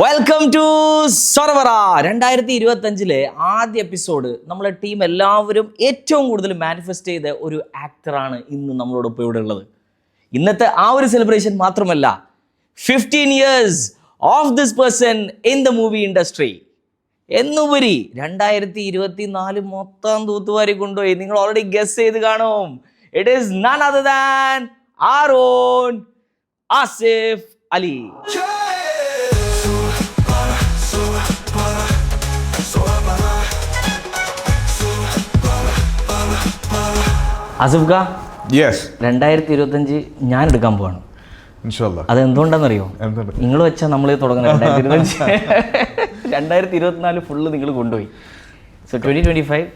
Welcome to സൊറവറ രണ്ടായിരത്തി ഇരുപത്തി അഞ്ചിലെ ആദ്യ എപ്പിസോഡ് നമ്മളെ ടീം എല്ലാവരും ഏറ്റവും കൂടുതൽ മാനിഫെസ്റ്റ് ചെയ്ത ഒരു ആക്ടറാണ് ഇന്ന് നമ്മളോടൊപ്പം ഇവിടെ ഉള്ളത്. ഇന്നത്തെ ആ ഒരു സെലിബ്രേഷൻ മാത്രമല്ല fifteen years of this person in the movie industry എന്നുപരി രണ്ടായിരത്തി ഇരുപത്തി നാല് മൊത്തം തൂത്തുവാരി കൊണ്ടുപോയി. നിങ്ങൾ ഓൾറെഡി ഗസ് ചെയ്ത് കാണും. It is none other than our own Asif Ali Asif ഖാ yes രണ്ടായിരത്തി ഇരുപത്തഞ്ച് ഞാൻ എടുക്കാൻ പോവാണ്. അത് എന്തുകൊണ്ടാണെന്നറിയോ അറിയോ നിങ്ങൾ വെച്ചാൽ നമ്മൾ തുടങ്ങുന്ന. രണ്ടായിരത്തി ഇരുപത്തഞ്ച് രണ്ടായിരത്തി ഇരുപത്തിനാല് ഫുള്ള് നിങ്ങൾ കൊണ്ടുപോയി. സോ ട്വന്റി ട്വന്റി ഫൈവ്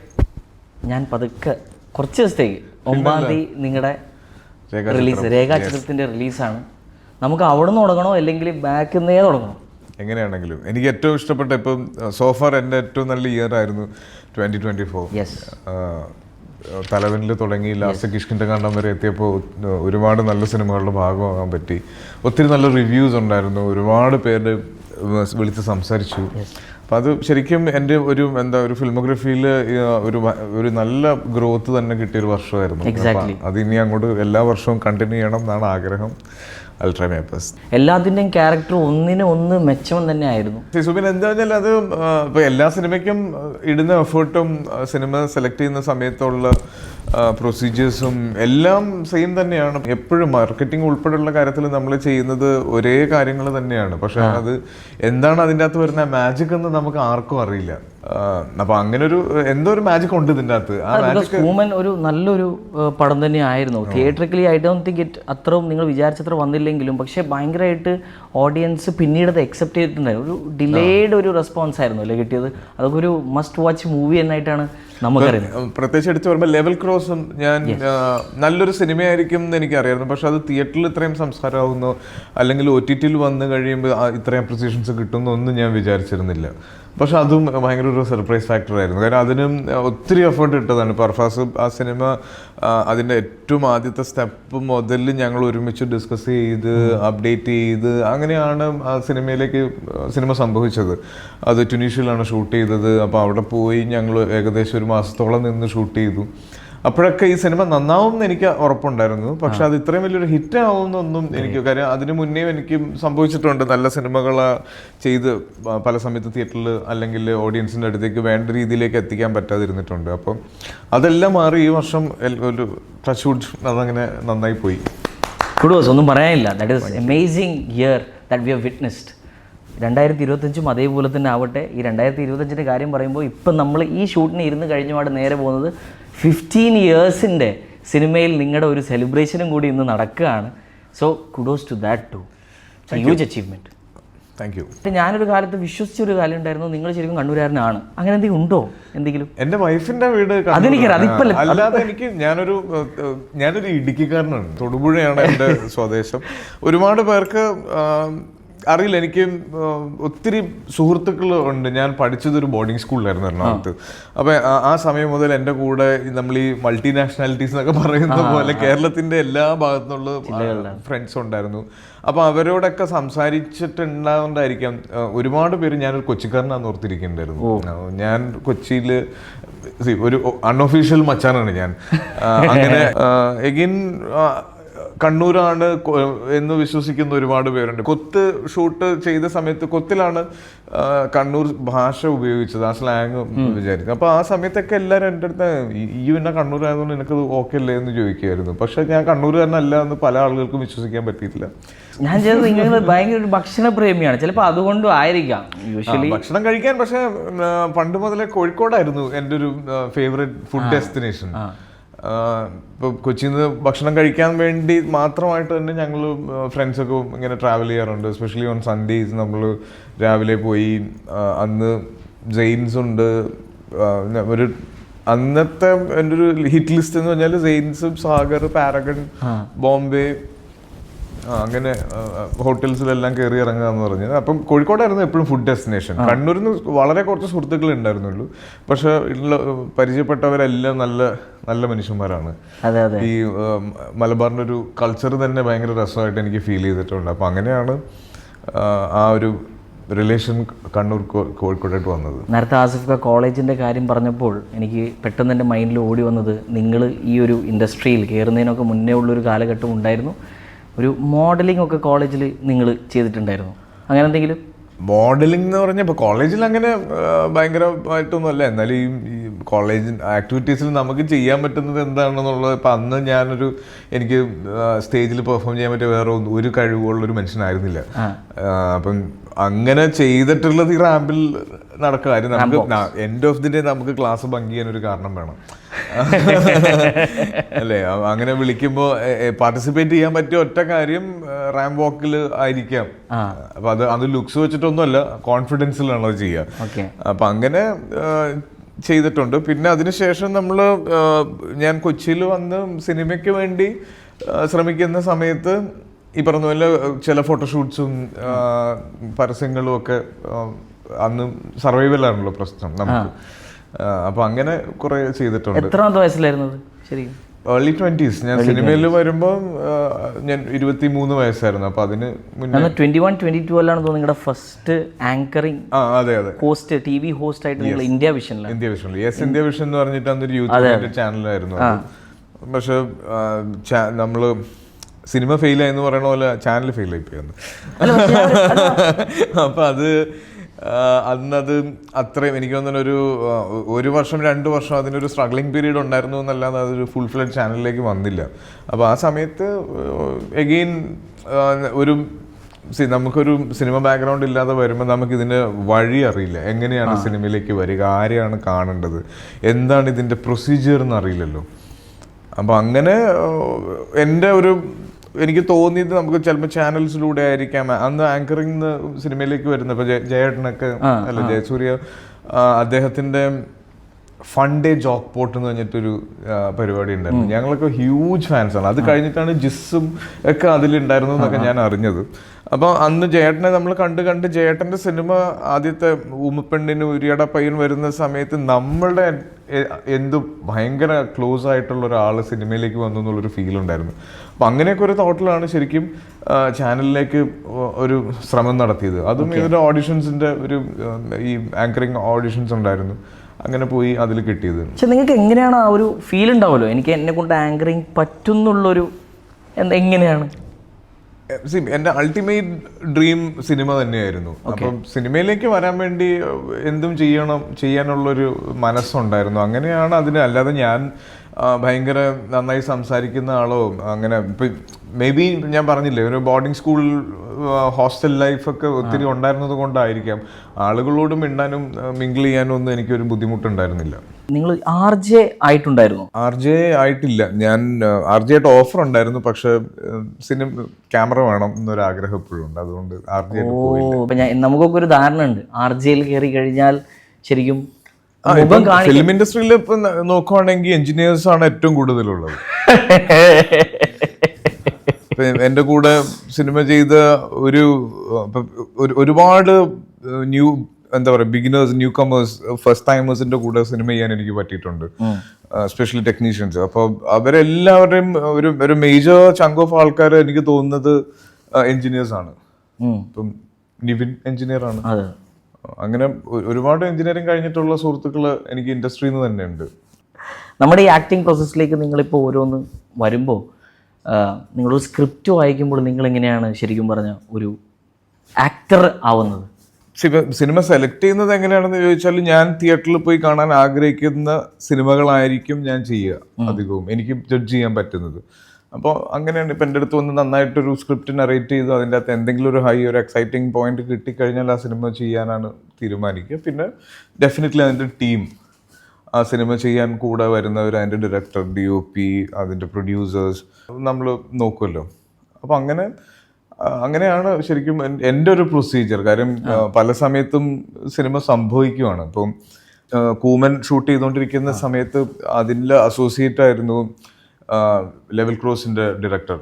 ഞാൻ പതുക്കെ കുറച്ച് ദിവസത്തേക്ക് ഒമ്പതാം തീയതി നിങ്ങളുടെ റിലീസ് രേഖാചിത്രത്തിന്റെ റിലീസാണ് നമുക്ക് അവിടെ നിന്ന് തുടങ്ങണോ അല്ലെങ്കിൽ ബാക്കിൽ നിന്നേ തുടങ്ങണോ? എങ്ങനെയാണെങ്കിലും. എനിക്ക് ഏറ്റവും ഇഷ്ടപ്പെട്ട ഇപ്പം സോഫാർ എന്റെ ഏറ്റവും നല്ല ഇയർ ആയിരുന്നു ട്വന്റി ട്വന്റി ഫോർ തലവനിൽ തുടങ്ങി ലാസ്റ്റ് കിഷ്കിന്റെ കണ്ടം വരെ എത്തിയപ്പോൾ ഒരുപാട് നല്ല സിനിമകളുടെ ഭാഗമാകാൻ പറ്റി. ഒത്തിരി നല്ല റിവ്യൂസ് ഉണ്ടായിരുന്നു. ഒരുപാട് പേര് വിളിച്ച് സംസാരിച്ചു. അപ്പം അത് ശരിക്കും എന്റെ ഒരു എന്താ ഒരു ഫിലിമോഗ്രഫിയിൽ ഒരു ഒരു നല്ല ഗ്രോത്ത് തന്നെ കിട്ടിയൊരു വർഷമായിരുന്നു. അത് ഇനി അങ്ങോട്ട് എല്ലാ വർഷവും കണ്ടിന്യൂ ചെയ്യണം എന്നാണ് ആഗ്രഹം. അൾട്രാ മേപ്പേഴ്സ് എല്ലാത്തിന്റെയും ക്യാരക്ടർ ഒന്നിന് ഒന്ന് മെച്ചം തന്നെ ആയിരുന്നു. സുബിൻ എന്താ വെച്ചാൽ അത് ഇപ്പോൾ എല്ലാ സിനിമയ്ക്കും ഇടുന്ന എഫേർട്ടും സിനിമ സെലക്ട് ചെയ്യുന്ന സമയത്തുള്ള പ്രൊസീജിയേഴ്സും എല്ലാം സെയിം തന്നെയാണ്. എപ്പോഴും മാർക്കറ്റിംഗ് ഉൾപ്പെടെയുള്ള കാര്യത്തിൽ നമ്മൾ ചെയ്യുന്നത് ഒരേ കാര്യങ്ങൾ തന്നെയാണ്. പക്ഷെ അത് എന്താണ് അതിന്റെ അകത്ത് വരുന്ന മാജിക് എന്ന് നമുക്ക് ആർക്കും അറിയില്ല. അപ്പൊ അങ്ങനെ ഒരു എന്തോ ഒരു മാജിക് ഉണ്ട് ഇതിന്റെ അകത്ത്? ഹ്യൂമൻ ഒരു നല്ലൊരു പടം തന്നെ ആയിരുന്നു theatrically I don't think it അത്രയും നിങ്ങൾ വിചാരിച്ചത്ര വന്നില്ലെങ്കിലും പക്ഷേ ഭയങ്കരമായിട്ട് ഓഡിയൻസ് പിന്നീട് അത് അക്സെപ്റ്റ് ചെയ്തിട്ടുണ്ടായിരുന്നു ഒരു ഡിലേഡ് ഒരു റെസ്പോൺസ് ആയിരുന്നു അല്ലേ കിട്ടിയത്? അതൊക്കെ ഒരു മസ്റ്റ് വാച്ച് മൂവി എന്നായിട്ടാണ് പ്രത്യേകിച്ച് എടുത്തു പറയുമ്പോൾ ലെവൽ ക്രോസും ഞാൻ നല്ലൊരു സിനിമയായിരിക്കും എന്ന് എനിക്കറിയായിരുന്നു. പക്ഷെ അത് തിയേറ്ററിൽ ഇത്രയും സംസ്കാരമാകുന്നു അല്ലെങ്കിൽ ഒ ടി ടിയിൽ വന്നു കഴിയുമ്പോൾ ഇത്രയും അപ്രിസിയേഷൻസ് കിട്ടുമെന്നൊന്നും ഞാൻ വിചാരിച്ചിരുന്നില്ല. പക്ഷെ അതും ഭയങ്കര ഒരു സർപ്രൈസ് ഫാക്ടർ ആയിരുന്നു. കാരണം അതിനും ഒത്തിരി എഫേർട്ട് ഇട്ടതാണ്. പർഫാസ് ആ സിനിമ അതിന്റെ ഏറ്റവും ആദ്യത്തെ സ്റ്റെപ്പ് മുതൽ ഞങ്ങൾ ഒരുമിച്ച് ഡിസ്കസ് ചെയ്ത് അപ്ഡേറ്റ് ചെയ്ത് അങ്ങനെയാണ് ആ സിനിമയിലേക്ക് സിനിമ സംഭവിച്ചത്. അത് ട്യൂണീഷ്യയിലാണ് ഷൂട്ട് ചെയ്തത്. അപ്പോൾ അവിടെ പോയി ഞങ്ങൾ ഏകദേശം ഒരു മാസത്തോളം നിന്ന് ഷൂട്ട് ചെയ്തു. അപ്പോഴൊക്കെ ഈ സിനിമ നന്നാവും എന്ന് എനിക്ക് ഉറപ്പുണ്ടായിരുന്നു. പക്ഷെ അത് ഇത്രയും വലിയൊരു ഹിറ്റ് ആവുമെന്നൊന്നും എനിക്ക് കാര്യം അതിനു മുന്നേ എനിക്ക് സംഭവിച്ചിട്ടുണ്ട്. നല്ല സിനിമകൾ ചെയ്ത് പല സമയത്ത് തിയേറ്ററിൽ അല്ലെങ്കിൽ ഓഡിയൻസിന്റെ അടുത്തേക്ക് വേണ്ട രീതിയിലേക്ക് എത്തിക്കാൻ പറ്റാതിരുന്നിട്ടുണ്ട്. അപ്പം അതെല്ലാം മാറി ഈ വർഷം ഒരു ടച്ച് വുഡ് അതങ്ങനെ നന്നായി പോയി. കുഡോസ് ഒന്നും പറയാനില്ല. That is amazing year that we have witnessed രണ്ടായിരത്തി ഇരുപത്തഞ്ചും അതേപോലെ തന്നെ ആവട്ടെ. ഈ രണ്ടായിരത്തി ഇരുപത്തഞ്ചിന്റെ കാര്യം പറയുമ്പോൾ ഇപ്പം നമ്മൾ ഈ ഷൂട്ടിന് ഇരുന്ന് കഴിഞ്ഞപാട് നേരെ പോകുന്നത് ഫിഫ്റ്റീൻ ഇയേഴ്സിന്റെ സിനിമയിൽ നിങ്ങളുടെ ഒരു സെലിബ്രേഷനും കൂടി ഇന്ന് നടക്കുകയാണ്. So kudos to that to huge achievement thank you ഇപ്പം ഞാനൊരു കാലത്ത് വിശ്വസിച്ച ഒരു കാലം ഉണ്ടായിരുന്നു നിങ്ങൾ ശരിക്കും കണ്ണൂരാരനാണ്. അങ്ങനെ എന്തെങ്കിലും ഉണ്ടോ എന്തെങ്കിലും? എന്റെ വൈഫിന്റെ വീട് അല്ലാതെ എനിക്ക് ഞാനൊരു ഞാനൊരു ഇടുക്കിക്കാരനാണ്. തൊടുപുഴയാണ് എന്റെ സ്വദേശം. ഒരുപാട് പേർക്ക് അറിയില്ല എനിക്ക് ഒത്തിരി സുഹൃത്തുക്കൾ ഉണ്ട്. ഞാൻ പഠിച്ചത് ഒരു ബോർഡിംഗ് സ്കൂളിലായിരുന്നു എറണാകുളത്ത്. അപ്പൊ ആ- സമയം മുതൽ എന്റെ കൂടെ നമ്മൾ ഈ മൾട്ടി നാഷണാലിറ്റീസ് എന്നൊക്കെ പറയുന്ന പോലെ കേരളത്തിന്റെ എല്ലാ ഭാഗത്തുനിന്നുള്ള ഫ്രണ്ട്സ് ഉണ്ടായിരുന്നു. അപ്പൊ അവരോടൊക്കെ സംസാരിച്ചിട്ടുണ്ടാവുന്നതായിരിക്കാം. ആ, ഒരുപാട് പേര് ഞാനൊരു കൊച്ചിക്കാരനാന്ന് ഓർത്തിരിക്കുന്നുണ്ടായിരുന്നു ഞാൻ കൊച്ചിയിൽ ഒരു അൺഒഫീഷ്യൽ മച്ചാനാണ് ഞാൻ. അങ്ങനെ എഗിൻ കണ്ണൂരാണ് എന്ന് വിശ്വസിക്കുന്ന ഒരുപാട് പേരുണ്ട്. കൊത്ത് ഷൂട്ട് ചെയ്ത സമയത്ത് കൊത്തിലാണ് കണ്ണൂർ ഭാഷ ഉപയോഗിച്ചത് ആ സ്ലാങ് വിചാരിക്കുന്നത് അപ്പൊ ആ സമയത്തൊക്കെ എല്ലാവരും എന്റെ അടുത്ത് "ഈ- പിന്നെ കണ്ണൂർ ആയതുകൊണ്ട് എനിക്കത് ഓക്കെ അല്ലേ എന്ന് ചോദിക്കുമായിരുന്നു പക്ഷെ ഞാൻ കണ്ണൂരുകാരനല്ല എന്ന് പല ആളുകൾക്കും വിശ്വസിക്കാൻ പറ്റിയിട്ടില്ല. ഞാൻ ചെയ്തത് നിങ്ങൾ ഭയങ്കര ഒരു ഭക്ഷണ പ്രേമിയാണ്. ചിലപ്പോൾ അതുകൊണ്ടും ആയിരിക്കാം യൂഷ്വലി ഭക്ഷണം കഴിക്കാൻ പക്ഷെ പണ്ട് മുതലേ കോഴിക്കോടായിരുന്നു എന്റെ ഒരു ഫേവറേറ്റ് ഫുഡ് ഡെസ്റ്റിനേഷൻ ഇപ്പോൾ കൊച്ചിയിൽ നിന്ന് ഭക്ഷണം കഴിക്കാൻ വേണ്ടി മാത്രമായിട്ട് തന്നെ ഞങ്ങൾ ഫ്രണ്ട്സൊക്കെ ഇങ്ങനെ ട്രാവൽ ചെയ്യാറുണ്ട്. എസ്പെഷ്യലി ഓൺ സൺഡേസ് നമ്മൾ രാവിലെ പോയി അന്ന് ജെയിൻസ് ഉണ്ട്. ഒരു അന്നത്തെ എന്റെ ഒരു ഹിറ്റ് ലിസ്റ്റ് എന്ന് പറഞ്ഞാൽ ജെയിൻസ് സാഗർ പാരഗൺ ബോംബെ അങ്ങനെ ഹോട്ടൽസിലെല്ലാം കയറി ഇറങ്ങുക എന്ന് പറഞ്ഞത്. അപ്പം കോഴിക്കോടായിരുന്നു എപ്പോഴും ഫുഡ് ഡെസ്റ്റിനേഷൻ കണ്ണൂരിൽ നിന്ന് വളരെ കുറച്ച് സുഹൃത്തുക്കൾ ഉണ്ടായിരുന്നുള്ളൂ. പക്ഷെ പരിചയപ്പെട്ടവരെല്ലാം നല്ല നല്ല മനുഷ്യന്മാരാണ്. അതെ അതെ. ഈ മലബാറിന്റെ മലബാറിന്റെ ഒരു കൾച്ചർ തന്നെ ഭയങ്കര രസമായിട്ട് എനിക്ക് ഫീൽ ചെയ്തിട്ടുണ്ട്. അപ്പം അങ്ങനെയാണ് ആ, ഒരു റിലേഷൻ കണ്ണൂർ കോഴിക്കോടായിട്ട് വന്നത്. നേരത്തെ ആസിഫ് കോളേജിന്റെ കാര്യം പറഞ്ഞപ്പോൾ എനിക്ക് പെട്ടെന്ന് എന്റെ മൈൻഡിൽ ഓടി വന്നത് നിങ്ങൾ ഈ ഒരു ഇൻഡസ്ട്രിയിൽ കയറുന്നതിനൊക്കെ മുന്നേ ഉള്ളൊരു കാലഘട്ടം ഉണ്ടായിരുന്നു. ഒരു മോഡലിംഗ് ഒക്കെ കോളേജിൽ നിങ്ങൾ ചെയ്തിട്ടുണ്ടായിരുന്നു. അങ്ങനെ എന്തെങ്കിലും? മോഡലിംഗ് എന്ന് പറഞ്ഞാൽ ഇപ്പോൾ കോളേജിൽ അങ്ങനെ ഭയങ്കരമായിട്ടൊന്നും അല്ല എന്നാലും ഈ കോളേജ് ആക്ടിവിറ്റീസിൽ നമുക്ക് ചെയ്യാൻ പറ്റുന്നത് എന്താണെന്നുള്ളത് ഇപ്പം അന്ന് ഞാനൊരു എനിക്ക് സ്റ്റേജിൽ പെർഫോം ചെയ്യാൻ പറ്റിയ വേറെ ഒന്നും- ഒരു കഴിവുള്ളൊരു മനുഷ്യനായിരുന്നില്ല. അപ്പം അങ്ങനെ ചെയ്തിട്ടുള്ളത് ഈ റാമ്പിൽ നടക്കുക. കാര്യം നമുക്ക് എൻഡ് ഓഫ് ദി ഡേ നമുക്ക് ക്ലാസ് ഭംഗിയാൻ ചെയ്യാൻ ഒരു കാരണം വേണം. അല്ലേ? അങ്ങനെ വിളിക്കുമ്പോൾ പാർട്ടിസിപ്പേറ്റ് ചെയ്യാൻ പറ്റിയ ഒറ്റ കാര്യം റാം വാക്കിൽ ആയിരിക്കാം. അപ്പൊ അത് അത് ലുക്സ് വെച്ചിട്ടൊന്നുമല്ല കോൺഫിഡൻസിലാണ് അത് ചെയ്യുക അപ്പൊ അങ്ങനെ ചെയ്തിട്ടുണ്ട്. പിന്നെ അതിനുശേഷം നമ്മൾ ഞാൻ കൊച്ചിയിൽ വന്ന് സിനിമയ്ക്ക് വേണ്ടി ശ്രമിക്കുന്ന സമയത്ത് ഈ പറഞ്ഞ പോലെ ചില ഫോട്ടോഷൂട്ട്സും പരസ്യങ്ങളും ഒക്കെ അന്ന് സർവൈവലാണല്ലോ പ്രശ്നം നമുക്ക്. അപ്പൊ അങ്ങനെ കുറെ ചെയ്തിട്ടുണ്ട്. എത്രാമത്തെ വയസ്സിലായിരുന്നത് ശരിക്കും. ഏർലി ട്വന്റീസ് ഞാൻ സിനിമയിൽ വരുമ്പോൾ ഞാൻ ഇരുപത്തി മൂന്ന് വയസ്സായിരുന്നു. അപ്പൊ അതിന് മുന്നേ ട്വന്റി വൺ ട്വന്റി ടു അല്ലാണ് തോന്നുന്നു നിങ്ങളുടെ ഫസ്റ്റ് ആങ്കറിംഗ് അതെ അതെ. ഹോസ്റ്റ് ടി വി ഹോസ്റ്റ് ആയിട്ട് നിങ്ങൾ India വിഷനിൽ India vision yes India vision എന്ന് പറഞ്ഞിട്ട് അന്നൊരു യൂത്ത് ചാനലായിരുന്നു പക്ഷെ നമ്മൾ സിനിമ ഫെയിൽ ആയെന്ന് പറയണ പോലെ ചാനൽ ഫെയിൽ ആയി പോയി അപ്പൊ അത് അന്നത് അത്രയും എനിക്ക് തോന്നുന്നു ഒരു ഒരു വർഷം രണ്ട് വർഷം അതിനൊരു സ്ട്രഗ്ലിംഗ് പീരീഡ് ഉണ്ടായിരുന്നു എന്നല്ലാതെ അതൊരു ഫുൾ ഫ്ലഡ് ചാനലിലേക്ക് വന്നില്ല. അപ്പോൾ ആ സമയത്ത് എഗെയിൻ ഒരു സി നമുക്കൊരു സിനിമ ബാക്ക്ഗ്രൗണ്ട് ഇല്ലാതെ വരുമ്പോൾ നമുക്ക് ഇതിന് വഴി അറിയില്ല. എങ്ങനെയാണ് സിനിമയിലേക്ക് വരിക? ആരെയാണ് കാണേണ്ടത്? എന്താണ് ഇതിന്റെ പ്രൊസീജിയർ എന്ന് അറിയില്ലല്ലോ. അപ്പോൾ അങ്ങനെ എന്റെ ഒരു എനിക്ക് തോന്നിയത് നമുക്ക് ചിലപ്പോൾ ചാനൽസിലൂടെ ആയിരിക്കാം. അന്ന് ആങ്കറിംഗ് സിനിമയിലേക്ക് വരുന്ന ഇപ്പൊ ജയേട്ടനൊക്കെ അല്ല ജയസൂര്യ അദ്ദേഹത്തിന്റെ ഫണ്ടേ ജോക്ക് പോട്ട് എന്ന് പറഞ്ഞിട്ടൊരു പരിപാടി ഉണ്ടായിരുന്നു. ഞങ്ങളൊക്കെ ഹ്യൂജ് ഫാൻസാണ് അത് കഴിഞ്ഞിട്ടാണ് ജിസ്സും ഒക്കെ അതിലുണ്ടായിരുന്നു എന്നൊക്കെ ഞാൻ അറിഞ്ഞത്. അപ്പോൾ അന്ന് ജയേട്ടനെ നമ്മൾ കണ്ട് കണ്ട് ജേട്ടന്റെ സിനിമ ആദ്യത്തെ ഉമ്മപ്പെണ്ണിന് ഉരിയട പയ്യൻ വരുന്ന സമയത്ത് നമ്മളുടെ എന്ത് ഭയങ്കര ക്ലോസ് ആയിട്ടുള്ള ഒരാൾ സിനിമയിലേക്ക് വന്നു എന്നുള്ളൊരു ഫീൽ ഉണ്ടായിരുന്നു. അപ്പം അങ്ങനെയൊക്കെ ഒരു തോട്ടിലാണ് ശരിക്കും ചാനലിലേക്ക് ഒരു ശ്രമം നടത്തിയത്. അതും ഇതിന്റെ ഓഡിഷൻസിന്റെ ഒരു ഈ ആങ്കറിങ് ഓഡിഷൻസ് ഉണ്ടായിരുന്നു. അങ്ങനെ പോയി അതിൽ കിട്ടിയത്. പക്ഷെ നിങ്ങൾക്ക് എങ്ങനെയാണ് ആ ഒരു ഫീൽ ഉണ്ടാവുമല്ലോ? എനിക്ക് എന്നെ കൊണ്ട് ആങ്കറിങ് പറ്റുന്നുള്ളൊരു എന്താ എങ്ങനെയാണ്? സി എന്റെ അൾട്ടിമേറ്റ് ഡ്രീം സിനിമ തന്നെയായിരുന്നു. അപ്പം സിനിമയിലേക്ക് വരാൻ വേണ്ടി എന്തും ചെയ്യണം ചെയ്യാനുള്ളൊരു മനസ്സുണ്ടായിരുന്നു. അങ്ങനെയാണ് അതിന് അല്ലാതെ ഞാൻ ഭയങ്കര നന്നായി സംസാരിക്കുന്ന ആളോ അങ്ങനെ ഇപ്പം മേ ബി ഞാൻ പറഞ്ഞില്ലേ ഒരു ബോർഡിംഗ് സ്കൂൾ ഹോസ്റ്റൽ ലൈഫൊക്കെ ഒത്തിരി ഉണ്ടായിരുന്നത് കൊണ്ടായിരിക്കാം. ആളുകളോട് മിണ്ടാനും മിങ്കിൾ ചെയ്യാനും ഒന്നും എനിക്കൊരു ബുദ്ധിമുട്ടുണ്ടായിരുന്നില്ല. നിങ്ങൾ ആർ ജെ ആയിട്ടുണ്ടായിരുന്നു? ആർ ജെ ആയിട്ടില്ല. ഞാൻ ആർ ജെ ആയിട്ട് ഓഫർ ഉണ്ടായിരുന്നു പക്ഷെ സിനിമ ക്യാമറ വേണം എന്നൊരു ആഗ്രഹം എപ്പോഴും ഉണ്ട്. അതുകൊണ്ട് ആർ ജെ ഇപ്പൊ ഞാൻ നമുക്കൊക്കെ ഒരു ധാരണ ഉണ്ട്. ആർ ജെയിൽ കയറി കഴിഞ്ഞാൽ ശരിക്കും ഫിലിം ഇൻഡസ്ട്രിയിൽ ഇപ്പൊ നോക്കുവാണെങ്കിൽ എഞ്ചിനീയേഴ്സ് ആണ് ഏറ്റവും കൂടുതലുള്ളത്. എന്റെ കൂടെ സിനിമ ചെയ്ത ഒരു- ഒരുപാട് ന്യൂ എന്താ പറയുക ബിഗിനേഴ്സ് ന്യൂ കമേഴ്സ് ഫസ്റ്റ് ടൈമേഴ്സിന്റെ കൂടെ സിനിമ ചെയ്യാൻ എനിക്ക് പറ്റിയിട്ടുണ്ട്. സ്പെഷ്യലി ടെക്നീഷ്യൻസ് അപ്പോൾ അവരെല്ലാവരുടെയും ഒരു ഒരു മേജർ ചങ്ക് ഓഫ് ആൾക്കാർ എനിക്ക് തോന്നുന്നത് എഞ്ചിനീയേഴ്സ് ആണ്. ഇപ്പം നിവിൻ എഞ്ചിനീയർ ആണ്. അങ്ങനെ ഒരുപാട് എഞ്ചിനീയറിംഗ് കഴിഞ്ഞിട്ടുള്ള സുഹൃത്തുക്കൾ എനിക്ക് ഇൻഡസ്ട്രിയിൽ നിന്ന് തന്നെ ഉണ്ട്. നമ്മുടെ ഈ ആക്ടിങ് പ്രോസസ്സിലേക്ക് നിങ്ങളിപ്പോൾ ഓരോന്ന് വരുമ്പോൾ നിങ്ങളൊരു സ്ക്രിപ്റ്റ് വായിക്കുമ്പോൾ നിങ്ങൾ എങ്ങനെയാണ് ശരിക്കും പറഞ്ഞ ഒരു ആക്ടർ ആവുന്നത്? സിനിമ സെലക്ട് ചെയ്യുന്നത് എങ്ങനെയാണെന്ന് ചോദിച്ചാൽ ഞാൻ തിയേറ്ററിൽ പോയി കാണാൻ ആഗ്രഹിക്കുന്ന സിനിമകളായിരിക്കും ഞാൻ ചെയ്യുക അധികവും. എനിക്ക് ജഡ്ജ് ചെയ്യാൻ പറ്റുന്നത്. അപ്പോൾ അങ്ങനെയാണ് ഇപ്പം എന്റെ അടുത്ത് വന്ന് നന്നായിട്ടൊരു സ്ക്രിപ്റ്റ് നറേറ്റ് ചെയ്തു. അതിന്റെ അകത്ത് എന്തെങ്കിലും ഒരു ഹൈ ഒരു എക്സൈറ്റിംഗ് പോയിന്റ് കിട്ടിക്കഴിഞ്ഞാൽ ആ സിനിമ ചെയ്യാനാണ് തീരുമാനിക്കുക. പിന്നെ ഡെഫിനറ്റ്ലി അതിന്റെ ടീം ആ സിനിമ ചെയ്യാൻ കൂടെ വരുന്നവർ അതിന്റെ ഡയറക്ടർ ഡി ഒ പി അതിന്റെ പ്രൊഡ്യൂസേഴ്സ് നമ്മൾ നോക്കുമല്ലോ അപ്പോൾ അങ്ങനെ അങ്ങനെയാണ് ശരിക്കും എന്റെ ഒരു പ്രൊസീജിയർ കാര്യം പല സമയത്തും സിനിമ സംഭവിക്കുവാണ്. ഇപ്പം കൂമൻ ഷൂട്ട് ചെയ്തുകൊണ്ടിരിക്കുന്ന സമയത്ത് അതിന്റെ അസോസിയേറ്റ് ആയിരുന്നു ലെവൽ ക്രോസിന്റെ ഡയറക്ടർ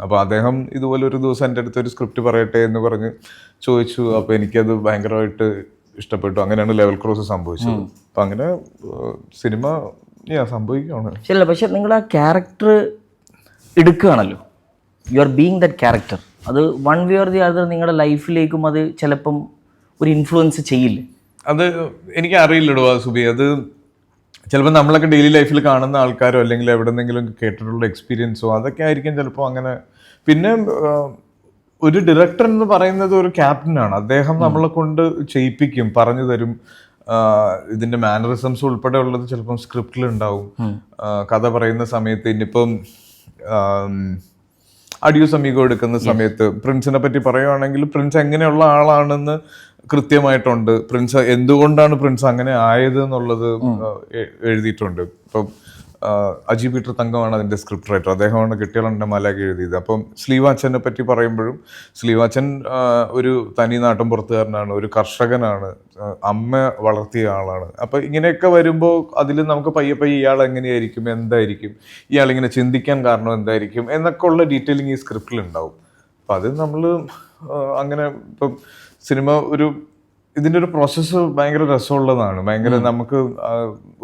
അപ്പോൾ അദ്ദേഹം ഇതുപോലെ ഒരു ദിവസം എന്റെ അടുത്ത് ഒരു സ്ക്രിപ്റ്റ് പറയട്ടെ എന്ന് പറഞ്ഞ് ചോദിച്ചു. അപ്പോൾ എനിക്കത് ഭയങ്കരമായിട്ട് ഇഷ്ടപ്പെട്ടു. അങ്ങനെയാണ് ലെവൽ ക്രോസ് സംഭവിച്ചത്. അപ്പം അങ്ങനെ സിനിമ സംഭവിക്കുകയാണ്. ശരിയല്ല പക്ഷെ നിങ്ങൾ ആ character എടുക്കുകയാണല്ലോ. You are being that character അത് one way or the other നിങ്ങളുടെ ലൈഫിലേക്കും അത് ചിലപ്പം ഒരു ഇൻഫ്ലുവൻസ് ചെയ്യില്ല? അത് എനിക്ക് അറിയില്ലടോ സുബി. അത് ചിലപ്പോൾ നമ്മളൊക്കെ ഡെയിലി ലൈഫിൽ കാണുന്ന ആൾക്കാരോ അല്ലെങ്കിൽ എവിടെ നിന്നെങ്കിലും കേട്ടിട്ടുള്ള എക്സ്പീരിയൻസോ അതൊക്കെ ആയിരിക്കും ചിലപ്പോൾ അങ്ങനെ. പിന്നെ ഒരു ഡയറക്ടർ എന്ന് പറയുന്നത് ഒരു ക്യാപ്റ്റനാണ് അദ്ദേഹം നമ്മളെ കൊണ്ട് ചെയ്യിപ്പിക്കും പറഞ്ഞു തരും. ഇതിന്റെ ഇതിന്റെ മാനറിസംസ് ഉൾപ്പെടെ ഉള്ളത് ചിലപ്പം സ്ക്രിപ്റ്റിൽ ഉണ്ടാവും. കഥ പറയുന്ന സമയത്ത് ഇനിയിപ്പം ആം, അഡിയോ എടുക്കുന്ന സമയത്ത് പ്രിൻസിനെ പറ്റി പറയുവാണെങ്കിൽ പ്രിൻസ് എങ്ങനെയുള്ള ആളാണെന്ന് കൃത്യമായിട്ടുണ്ട്. പ്രിൻസ് എന്തുകൊണ്ടാണ് പ്രിൻസ് അങ്ങനെ ആയത് എന്നുള്ളത് എഴുതിയിട്ടുണ്ട്. ഇപ്പം അജി പീറ്റർ തങ്കമാണ് അതിന്റെ സ്ക്രിപ്റ്റ് റൈറ്റർ അദ്ദേഹമാണ് കിട്ടിയാളന്റെ മലയൊക്കെ എഴുതിയത്. അപ്പം സ്ലീവാച്ചനെ പറ്റി പറയുമ്പോഴും സ്ലീവാച്ചൻ ഒരു തനി നാട്ടും പുറത്തുകാരനാണ് ഒരു കർഷകനാണ് അമ്മ വളർത്തിയ ആളാണ്. അപ്പം ഇങ്ങനെയൊക്കെ വരുമ്പോൾ അതിൽ നമുക്ക് പയ്യെ പയ്യെ ഇയാൾ എങ്ങനെയായിരിക്കും എന്തായിരിക്കും ഇയാളിങ്ങനെ ചിന്തിക്കാൻ കാരണം എന്തായിരിക്കും എന്നൊക്കെ ഉള്ള ഡീറ്റെയിലിംഗ് ഈ സ്ക്രിപ്റ്റിൽ ഉണ്ടാവും. അപ്പം അത് നമ്മൾ അങ്ങനെ ഇപ്പം സിനിമ ഒരു ഇതിന്റെ ഒരു പ്രോസസ്സ് ഭയങ്കര രസമുള്ളതാണ്. ഭയങ്കര നമുക്ക്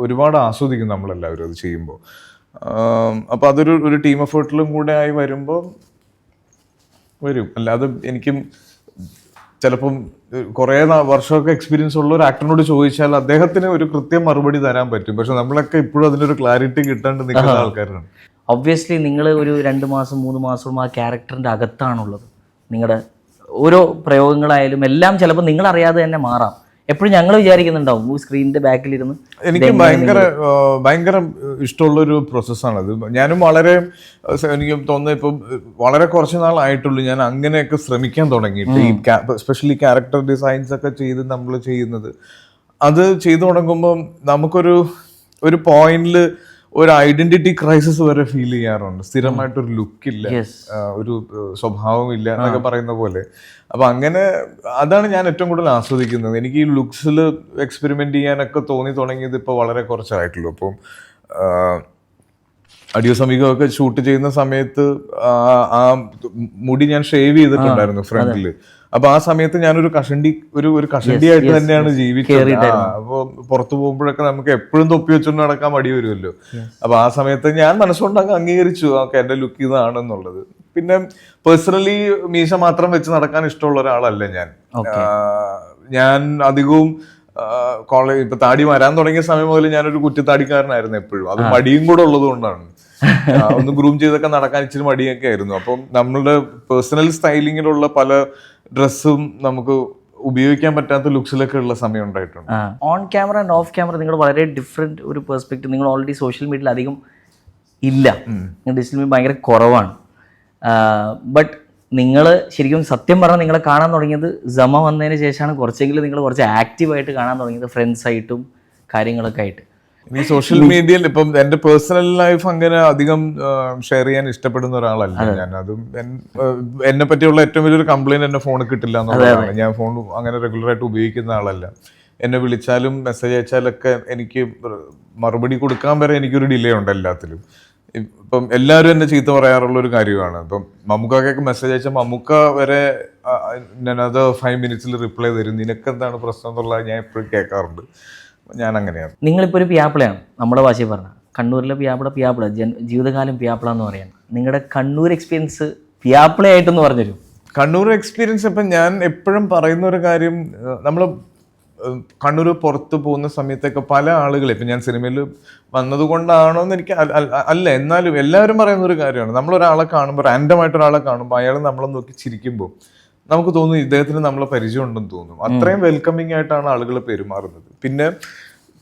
ഒരുപാട് ആസ്വദിക്കും നമ്മളെല്ലാവരും അത് ചെയ്യുമ്പോൾ അപ്പോൾ അതൊരു ഒരു ടീം എഫേർട്ടിലും കൂടെ ആയി വരുമ്പോൾ വരും. അല്ലാതെ എനിക്കും ചിലപ്പം കുറേ വർഷമൊക്കെ എക്സ്പീരിയൻസ് ഉള്ള ഒരു ആക്ടറിനോട് ചോദിച്ചാൽ അദ്ദേഹത്തിന് ഒരു കൃത്യം മറുപടി തരാൻ പറ്റും. പക്ഷെ നമ്മളൊക്കെ ഇപ്പോഴും അതിനൊരു ക്ലാരിറ്റി കിട്ടാണ്ട് നിൽക്കുന്ന ആൾക്കാരാണ്. ഒബ്വിയസ്ലി നിങ്ങൾ ഒരു രണ്ട് മാസം മൂന്ന് മാസവും ആ ക്യാരക്ടറിന്റെ അകത്താണുള്ളത്. നിങ്ങളുടെ ഓരോ പ്രയോഗങ്ങളായാലും എല്ലാം ചിലപ്പോൾ നിങ്ങൾ അറിയാതെ തന്നെ മാറാം. എപ്പോഴും ഞങ്ങൾ വിചാരിക്കുന്നുണ്ടാവും സ്ക്രീനിന്റെ ബാക്കിലിരുന്ന് എനിക്ക് ഭയങ്കര ഭയങ്കര ഇഷ്ടമുള്ള ഒരു പ്രോസസ്സാണ് അത്. ഞാനും വളരെ എനിക്ക് തോന്നുന്നത് ഇപ്പം വളരെ കുറച്ച് നാളായിട്ടുള്ളൂ ഞാൻ അങ്ങനെയൊക്കെ ശ്രമിക്കാൻ തുടങ്ങിയിട്ട് ഈ സ്പെഷ്യലി ക്യാരക്ടർ ഡിസൈൻസ് ഒക്കെ ചെയ്ത് നമ്മൾ ചെയ്യുന്നത്. അത് ചെയ്തു തുടങ്ങുമ്പോൾ നമുക്കൊരു ഒരു പോയിന്റിൽ ഒരു ഐഡന്റിറ്റി ക്രൈസിസ് വരെ ഫീൽ ചെയ്യാറുണ്ട്. സ്ഥിരമായിട്ടൊരു ലുക്കില്ല. ഒരു സ്വഭാവം സ്വഭാവമില്ല എന്നൊക്കെ പറയുന്ന പോലെ. അപ്പൊ അങ്ങനെ അതാണ് ഞാൻ ഏറ്റവും കൂടുതൽ ആസ്വദിക്കുന്നത്. എനിക്ക് ഈ ലുക്സിൽ എക്സ്പെരിമെന്റ് ചെയ്യാനൊക്കെ തോന്നി തുടങ്ങിയത് ഇപ്പൊ വളരെ കുറച്ചായിട്ടുള്ളൂ. അപ്പം അടിയോ സമീപമൊക്കെ ഷൂട്ട് ചെയ്യുന്ന സമയത്ത് ആ ആ മുടി ഞാൻ ഷേവ് ചെയ്തിട്ടുണ്ടായിരുന്നു ഫ്രണ്ടിൽ അപ്പൊ ആ സമയത്ത് ഞാനൊരു കഷണ്ടി ഒരു ഒരു കഷണ്ടി ആയിട്ട് തന്നെയാണ് ജീവിച്ചത്. ആ, അപ്പൊ പുറത്തു പോകുമ്പോഴൊക്കെ നമുക്ക് എപ്പോഴും തൊപ്പി വെച്ചുകൊണ്ട് നടക്കാൻ മടി വരുമല്ലോ അപ്പൊ ആ സമയത്ത് ഞാൻ മനസ്സുകൊണ്ട് അങ്ങ് അംഗീകരിച്ചു ഓക്കെ എന്റെ ലുക്ക് ഇതാണെന്നുള്ളത്. പിന്നെ പേഴ്സണലി മീശ മാത്രം വെച്ച് നടക്കാൻ ഇഷ്ടമുള്ള ഒരാളല്ല ഞാൻ. ഞാൻ അധികവും കോളേജ് ഇപ്പൊ താടി വരാൻ തുടങ്ങിയ സമയം മുതൽ ഞാനൊരു കുറ്റിത്താടിക്കാരനായിരുന്നു എപ്പോഴും. അത് മടിയും കൂടെ ഉള്ളത് കൊണ്ടാണ് ഒന്ന് ഗ്രൂം ചെയ്തൊക്കെ നടക്കാൻ ഇച്ചിരി മടിയൊക്കെ ആയിരുന്നു. അപ്പം നമ്മളുടെ പേഴ്സണൽ സ്റ്റൈലിങ്ങിലുള്ള പല ഡ്രസ്സും നമുക്ക് ഉപയോഗിക്കാൻ പറ്റാത്ത ലുക്സിലൊക്കെ ഉള്ള സമയം ഉണ്ടായിട്ടുണ്ട്. On camera and off camera നിങ്ങൾ വളരെ ഡിഫറെന്റ് ഒരു പെർസ്പെക്റ്റീവ് നിങ്ങൾ ഓൾറെഡി സോഷ്യൽ മീഡിയയിൽ അധികം ഇല്ല. ഡിജിറ്റൽ മീഡിയ ഭയങ്കര കുറവാണ്. ബട്ട് നിങ്ങൾ ശരിക്കും സത്യം പറഞ്ഞാൽ നിങ്ങളെ കാണാൻ തുടങ്ങിയത് ജമ വന്നതിന് ശേഷമാണ്. കുറച്ചെങ്കിലും നിങ്ങൾ കുറച്ച് ആക്റ്റീവായിട്ട് കാണാൻ തുടങ്ങിയത് ഫ്രണ്ട്സായിട്ടും കാര്യങ്ങളൊക്കെ ആയിട്ട്. ഈ സോഷ്യൽ മീഡിയയിൽ ഇപ്പം എന്റെ പേഴ്സണൽ ലൈഫ് അങ്ങനെ അധികം ഷെയർ ചെയ്യാൻ ഇഷ്ടപ്പെടുന്ന ഒരാളല്ല ഞാൻ. അതും എന്നെ പറ്റിയുള്ള ഏറ്റവും വലിയൊരു കംപ്ലൈന്റ് എന്റെ ഫോണിൽ കിട്ടില്ല എന്നുള്ളതാണ് ഞാൻ ഫോൺ അങ്ങനെ റെഗുലർ ആയിട്ട് ഉപയോഗിക്കുന്ന ആളല്ല. എന്നെ വിളിച്ചാലും മെസ്സേജ് അയച്ചാലൊക്കെ എനിക്ക് മറുപടി കൊടുക്കാൻ വരെ എനിക്കൊരു ഡിലേ ഉണ്ട് എല്ലാത്തിലും. ഇപ്പം എല്ലാവരും എന്നെ ചീത്ത പറയാറുള്ള ഒരു കാര്യമാണ്. ഇപ്പം മമ്മൂക്കൊക്കെ മെസ്സേജ് അയച്ചാൽ മമ്മൂക്ക വരെ ഞാനത് ഫൈവ് മിനിറ്റ്സിൽ റിപ്ലൈ തരും. നിനക്ക് എന്താണ് പ്രശ്നം എന്നുള്ളത് ഞാൻ എപ്പോഴും കേൾക്കാറുണ്ട്. ഞാൻ അങ്ങനെയാണ് നിങ്ങളിപ്പോൾ ഒരു പിയാപ്പിളയാണ്. നമ്മുടെ ഭാഷയിൽ പറഞ്ഞാൽ കണ്ണൂരിലെ പിയാപ്പിള പിയാപ്പിള. ജൻ ജീവിതകാലം പിയാപ്പിള എന്ന് പറയാം നിങ്ങളുടെ കണ്ണൂർ എക്സ്പീരിയൻസ് പിയാപ്പിളയായിട്ടെന്ന് പറഞ്ഞുതരും. കണ്ണൂർ എക്സ്പീരിയൻസ് ഇപ്പം ഞാൻ എപ്പോഴും പറയുന്ന ഒരു കാര്യം നമ്മൾ കണ്ണൂർ പുറത്ത് പോകുന്ന സമയത്തൊക്കെ പല ആളുകൾ ഇപ്പം ഞാൻ സിനിമയിൽ വന്നതുകൊണ്ടാണോ എന്ന് എനിക്ക് അല്ല എന്നാലും എല്ലാവരും പറയുന്ന ഒരു കാര്യമാണ്. നമ്മളൊരാളെ കാണുമ്പോൾ റാൻഡമായിട്ട് ഒരാളെ കാണുമ്പോൾ അയാൾ നമ്മളെ നോക്കി ചിരിക്കുമ്പോൾ നമുക്ക് തോന്നും ഇദ്ദേഹത്തിന് നമ്മളെ പരിചയം ഉണ്ടെന്ന് തോന്നും അത്രയും വെൽക്കമിങ് ആയിട്ടാണ് ആളുകൾ പെരുമാറുന്നത്. പിന്നെ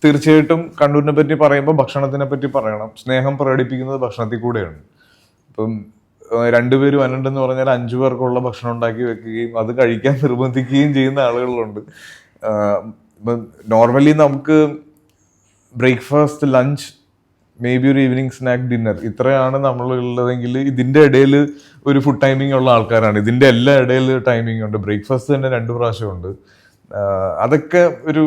തീർച്ചയായിട്ടും കണ്ണൂരിനെ പറ്റി പറയുമ്പോൾ ഭക്ഷണത്തിനെ പറ്റി പറയണം. സ്നേഹം പ്രകടിപ്പിക്കുന്നത് ഭക്ഷണത്തിൽ കൂടെയാണ്. ഇപ്പം രണ്ടുപേര് വന്നിട്ടെന്ന് പറഞ്ഞാൽ അഞ്ചു പേർക്കുള്ള ഭക്ഷണം ഉണ്ടാക്കി വെക്കുകയും അത് കഴിക്കാൻ നിർബന്ധിക്കുകയും ചെയ്യുന്ന ആളുകളുണ്ട്. നോർമലി നമുക്ക് ബ്രേക്ക്ഫാസ്റ്റ് ലഞ്ച് മേ ബി ഒരു ഈവനിങ് സ്നാക്ക് ഡിന്നർ ഇത്രയാണ് നമ്മൾ ഉള്ളതെങ്കിൽ ഇതിന്റെ ഇടയിൽ ഒരു ഫുഡ് ടൈമിംഗ് ഉള്ള ആൾക്കാരാണ്. ഇതിന്റെ എല്ലാ ഇടയിൽ ടൈമിംഗ് ഉണ്ട്. ബ്രേക്ക്ഫാസ്റ്റ് തന്നെ രണ്ട് പ്രാവശ്യമുണ്ട് ഉണ്ട്. അതൊക്കെ ഒരു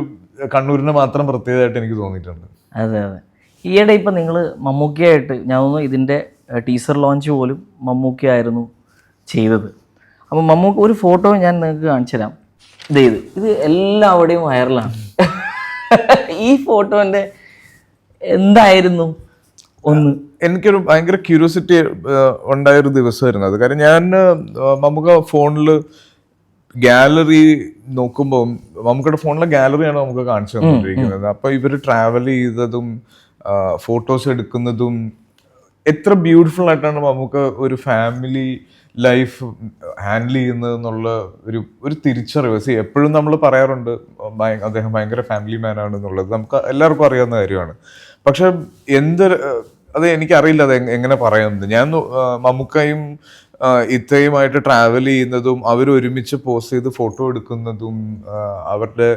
കണ്ണൂരിന് മാത്രം പ്രത്യേകമായിട്ട് എനിക്ക് തോന്നിയിട്ടുണ്ട്. അതെ അതെ. ഈയിടെ ഇപ്പം നിങ്ങൾ മമ്മൂക്കയായിട്ട് ഞാൻ തോന്നുന്നു ഇതിന്റെ ടീസർ ലോഞ്ച് പോലും മമ്മൂക്കയായിരുന്നു ചെയ്തത്. അപ്പം മമ്മൂക്ക ഒരു ഫോട്ടോ ഞാൻ നിങ്ങൾക്ക് കാണിച്ചു തരാം. ഇത് ഇത്. എല്ലാവിടെയും വൈറലാണ് ഈ ഫോട്ടോന്റെ എന്തായിരുന്നു? ഒന്ന്. എനിക്കൊരു ഭയങ്കര ക്യൂരിയോസിറ്റി ഉണ്ടായൊരു ദിവസമായിരുന്നു അത്. കാരണം ഞാൻ നമുക്ക് ഫോണിൽ ഗാലറി നോക്കുമ്പോൾ നമുക്കിടെ ഫോണിലെ ഗാലറിയാണ് നമുക്ക് കാണിച്ചു തന്നിരിക്കുന്നത്. അപ്പൊ ഇവർ ട്രാവൽ ചെയ്തതും ഫോട്ടോസ് എടുക്കുന്നതും എത്ര ബ്യൂട്ടിഫുൾ ആയിട്ടാണ് നമുക്ക് ഒരു ഫാമിലി ലൈഫ് ഹാൻഡിൽ ചെയ്യുന്നത് എന്നുള്ള ഒരു ഒരു തിരിച്ചറിവ്. സി എപ്പോഴും നമ്മൾ പറയാറുണ്ട് അദ്ദേഹം ഭയങ്കര ഫാമിലി മാൻ ആണെന്നുള്ളത്. നമുക്ക് എല്ലാവർക്കും അറിയാവുന്ന കാര്യമാണ്. പക്ഷെ എന്ത് അത് എനിക്കറിയില്ല അത് എങ്ങനെ പറയുന്നത്. ഞാൻ മമ്മൂക്കയും ഇത്തയുമായിട്ട് ട്രാവൽ ചെയ്യുന്നതും അവർ ഒരുമിച്ച് പോസ്റ്റ് ചെയ്ത് ഫോട്ടോ എടുക്കുന്നതും അവരുടെ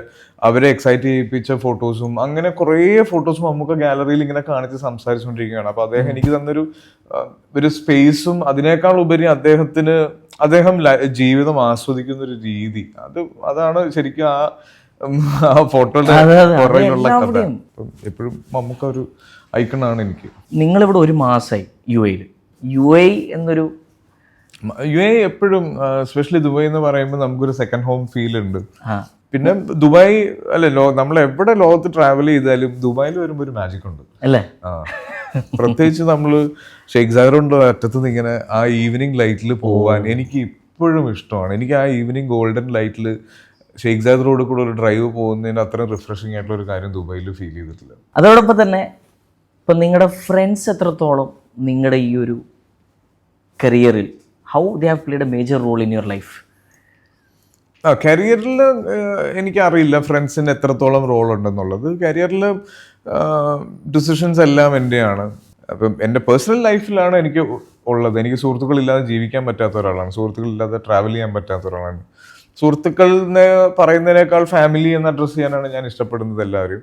അവരെ എക്സൈറ്റ് ചെയ്യിപ്പിച്ച ഫോട്ടോസും അങ്ങനെ കുറേ ഫോട്ടോസ് മമ്മൂക്ക ഗാലറിയിൽ ഇങ്ങനെ കാണിച്ച് സംസാരിച്ചുകൊണ്ടിരിക്കുകയാണ്. അപ്പോൾ അദ്ദേഹം എനിക്ക് തന്നൊരു ഒരു സ്പേസും അതിനേക്കാൾ ഉപരി അദ്ദേഹത്തിന് അദ്ദേഹം ജീവിതം ആസ്വദിക്കുന്ന ഒരു രീതി. അത് അതാണ് ശരിക്കും ആ ഫോട്ടോയുടെ. പുറകിലുള്ള കഥ. എപ്പോഴും മമ്മൂക്ക ഒരു ഐക്കണാണ് എനിക്ക്. നിങ്ങളിവിടെ ഒരു മാസമായി യു എയിൽ യു എ എന്നൊരു യു എ എപ്പോഴും സ്പെഷ്യലി ദുബായ് എന്ന് പറയുമ്പോൾ നമുക്കൊരു സെക്കൻഡ് ഹോം ഫീൽ ഉണ്ട്. പിന്നെ ദുബായ് അല്ലെ ലോ നമ്മൾ എവിടെ ലോകത്ത് ട്രാവൽ ചെയ്താലും ദുബായിൽ വരുമ്പോൾ ഒരു മാജിക് ഉണ്ട്. അല്ലേ? ആ. പ്രത്യേകിച്ച് നമ്മൾ ഷെയ്ഖ് സാറുണ്ട് അറ്റത്ത് നിന്ന് ഇങ്ങനെ ആ ഈവനിങ് ലൈറ്റിൽ പോവാൻ എനിക്ക് ഇപ്പോഴും ഇഷ്ടമാണ്. എനിക്ക് ആ ഈവനിങ് ഗോൾഡൻ ലൈറ്റിൽ ഷെയ്ഖ് ജാദ് റോഡ് കൂടെ ഒരു ഡ്രൈവ് പോകുന്നതിന് അത്രയും റിഫ്രഷിംഗ് ആയിട്ടുള്ള ഒരു കാര്യം ദുബായിൽ ഫീൽ ചെയ്തിട്ടില്ല. അതോടൊപ്പം തന്നെ ഇപ്പം നിങ്ങളുടെ ഫ്രണ്ട്സ് എത്രത്തോളം നിങ്ങളുടെ ഈ ഒരു കരിയറിൽ how they have played a major role in your life ആ കരിയറിൽ എനിക്കറിയില്ല ഫ്രണ്ട്സിന് എത്രത്തോളം റോൾ ഉണ്ടെന്നുള്ളത്. കരിയറിൽ ഡിസിഷൻസ് എല്ലാം എന്റെയാണ് അപ്പം എന്റെ പേഴ്സണൽ ലൈഫിലാണ് എനിക്ക് ഉള്ളത്. എനിക്ക് സുഹൃത്തുക്കളില്ലാതെ ജീവിക്കാൻ പറ്റാത്ത ഒരാളാണ്. സുഹൃത്തുക്കളില്ലാതെ ട്രാവൽ ചെയ്യാൻ പറ്റാത്ത ഒരാളാണ്. സുഹൃത്തുക്കളെന്ന് പറയുന്നതിനേക്കാൾ ഫാമിലി എന്ന് അഡ്രസ്സ് ചെയ്യാനാണ് ഞാൻ ഇഷ്ടപ്പെടുന്നത് എല്ലാവരും.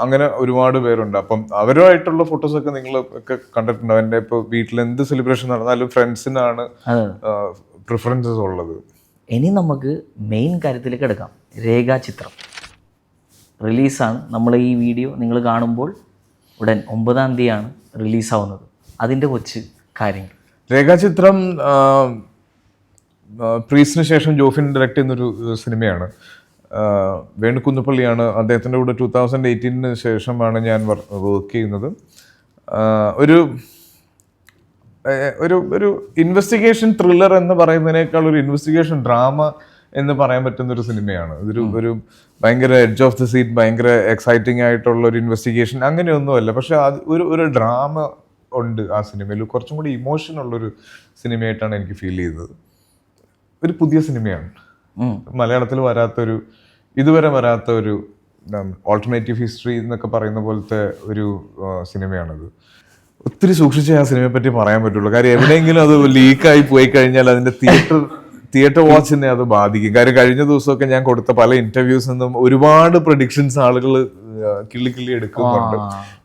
അങ്ങനെ ഒരുപാട് പേരുണ്ട്. അപ്പം അവരുമായിട്ടുള്ള ഫോട്ടോസൊക്കെ നിങ്ങൾ ഒക്കെ കണ്ടിട്ടുണ്ടാവും എന്റെ ഇപ്പോൾ വീട്ടിൽ എന്ത് സെലിബ്രേഷൻ നടന്നാലും ഫ്രണ്ട്സിനാണ് പ്രിഫറൻസസ് ഉള്ളത്. ഇനി നമുക്ക് മെയിൻ കാര്യത്തിലേക്ക് എടുക്കാം. രേഖാചിത്രം. റിലീസാണ്. നമ്മൾ ഈ വീഡിയോ നിങ്ങൾ കാണുമ്പോൾ ഉടൻ ഒമ്പതാം തീയതിയാണ് റിലീസാവുന്നത്. അതിന്റെ കൊച്ച് കാര്യങ്ങൾ. രേഖാചിത്രം പ്രീസിന് ശേഷം ജോഫിൻ ഡയറക്റ്റ് ചെയ്യുന്നൊരു സിനിമയാണ്. ആ, വേണു കുന്നപ്പള്ളിയാണ് അദ്ദേഹത്തിന്റെ കൂടെ ടൂ തൗസൻഡ് എയ്റ്റീനിന് ശേഷമാണ് ഞാൻ വർക്ക് ചെയ്യുന്നത്. ഒരു ഒരു ഒരു ഇൻവെസ്റ്റിഗേഷൻ ത്രില്ലർ എന്ന് പറയുന്നതിനേക്കാൾ ഒരു ഇൻവെസ്റ്റിഗേഷൻ ഡ്രാമ എന്ന് പറയാൻ പറ്റുന്ന ഒരു സിനിമയാണ്. ഇതൊരു ഒരു ഭയങ്കര എഡ്ജ് ഓഫ് ദി സീറ്റ് ഭയങ്കര എക്സൈറ്റിംഗ് ആയിട്ടുള്ള ഒരു ഇൻവെസ്റ്റിഗേഷൻ അങ്ങനെയൊന്നുമല്ല. പക്ഷെ അത് ഒരു ഒരു ഡ്രാമ ഉണ്ട് ആ സിനിമയിൽ. കുറച്ചും കൂടി ഇമോഷൻ ഉള്ളൊരു സിനിമയായിട്ടാണ് എനിക്ക് ഫീൽ ചെയ്തത് ഒരു പുതിയ സിനിമയാണ്. മലയാളത്തിൽ വരാത്തൊരു ഇതുവരെ വരാത്ത ഒരു ഓൾട്ടർനേറ്റീവ് ഹിസ്റ്ററി എന്നൊക്കെ പറയുന്ന പോലത്തെ ഒരു സിനിമയാണത്. ഒത്തിരി സൂക്ഷിച്ചേ ആ സിനിമയെ പറ്റി പറയാൻ പറ്റുള്ളൂ. കാര്യം എവിടെയെങ്കിലും അത് ലീക്കായി പോയി കഴിഞ്ഞാൽ അതിന്റെ തിയേറ്റർ തിയേറ്റർ വാച്ചിനെ അത് ബാധിക്കും. കാര്യം കഴിഞ്ഞ ദിവസമൊക്കെ ഞാൻ കൊടുത്ത പല ഇന്റർവ്യൂസ് നിന്നും ഒരുപാട് പ്രഡിക്ഷൻസ് ആളുകൾ കിള്ളി കിള്ളി എടുക്കുന്നുണ്ട്.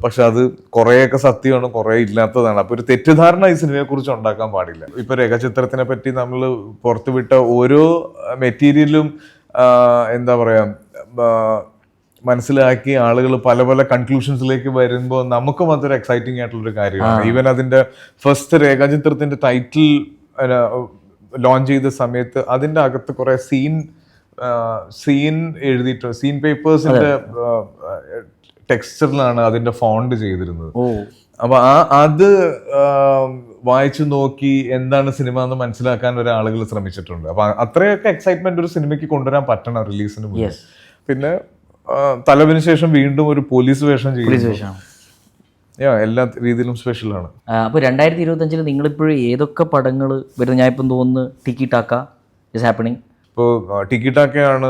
പക്ഷെ അത് കുറേയൊക്കെ സത്യമാണ് കുറേ ഇല്ലാത്തതാണ്. അപ്പൊ ഒരു തെറ്റിദ്ധാരണ ഈ സിനിമയെ കുറിച്ച് ഉണ്ടാക്കാൻ പാടില്ല. ഇപ്പൊ രേഖാചിത്രത്തിനെ പറ്റി നമ്മൾ പുറത്തുവിട്ട ഓരോ മെറ്റീരിയലും എന്താ പറയാ മനസ്സിലാക്കി ആളുകൾ പല പല കൺക്ലൂഷൻസിലേക്ക് വരുമ്പോൾ നമുക്കും അതൊരു എക്സൈറ്റിംഗ് ആയിട്ടുള്ള ഒരു കാര്യമാണ് ഈവൻ അതിന്റെ ഫസ്റ്റ് രേഖാചിത്രത്തിന്റെ ടൈറ്റിൽ ലോഞ്ച് ചെയ്ത സമയത്ത് അതിന്റെ അകത്ത് കുറെ സീൻ സീൻ എഴുതിയിട്ട് സീൻ പേപ്പേഴ്സിന്റെ ടെക്സ്ചറിലാണ് അതിന്റെ ഫോണ്ട് ചെയ്തിരുന്നത്. അപ്പൊ ആ അത് വായിച്ചു നോക്കി എന്താണ് സിനിമ എന്ന് മനസ്സിലാക്കാൻ ഒരാളുകൾ ശ്രമിച്ചിട്ടുണ്ട്. അപ്പൊ അത്രയൊക്കെ എക്സൈറ്റ്മെന്റ് ഒരു സിനിമയ്ക്ക് കൊണ്ടുവരാൻ പറ്റണം റിലീസിന് പിന്നെ തലവിന് ശേഷം വീണ്ടും ഒരു പോലീസ് വേഷം Yeah, എല്ലാ രീതിയിലും സ്പെഷ്യലാണ് അപ്പോൾ രണ്ടായിരത്തി ഇരുപത്തഞ്ചിൽ നിങ്ങളിപ്പോഴും ഏതൊക്കെ പടങ്ങൾ വരുന്നത് ഞാൻ ഇപ്പം തോന്നുന്നു ടിക്കി ടാക്ക ഇസ് ഹാപ്പണിങ് ഇപ്പോൾ ടിക്കിറ്റാക്കയാണ്